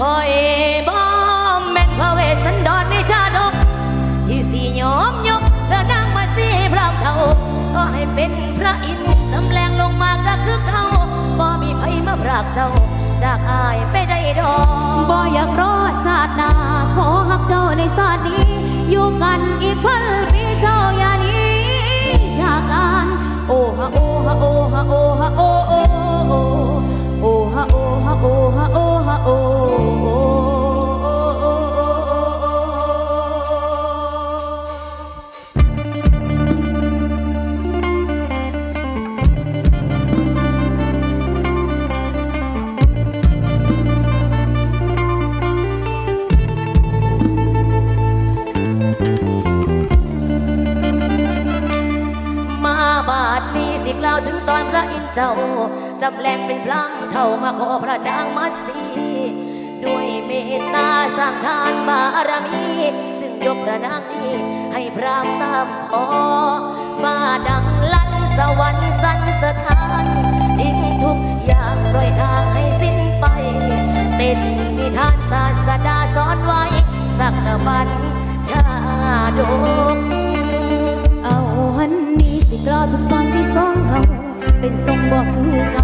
คอยบ่แม่นพระเวสสันดรในชาดก ที่สี่ยอมยกเธอนางมาสีพรามเท่าก็ให้เป็นพระอินทร์จำแรงลงมาก็คือเขาบ่มีไผมาพรากเจ้า จากอายไปได้ดอกบ่อยากรอศาสนาขอหักเจ้าในศาสนี้ อยู่กันอีกพันาดนี้สิกล่าวถึงตอนพระอินเจ้าจำแรงเป็นพลังเท่ามาขอพระนางมาสีด้วยเมตตาสร้างทานบารมี จึงยกพระนางนี้ให้พรามตามขอ มาดังลั่นสวรรค์สันสถานทิ้งทุกอย่างปล่อยทางให้สิ้นไปเป็นนิทานศาสดาสอนไว้ สักวันชาดก ตอนที่สองเขาเป็นทรงบอกคือเก่าตั้งแต่มีเขาเข้า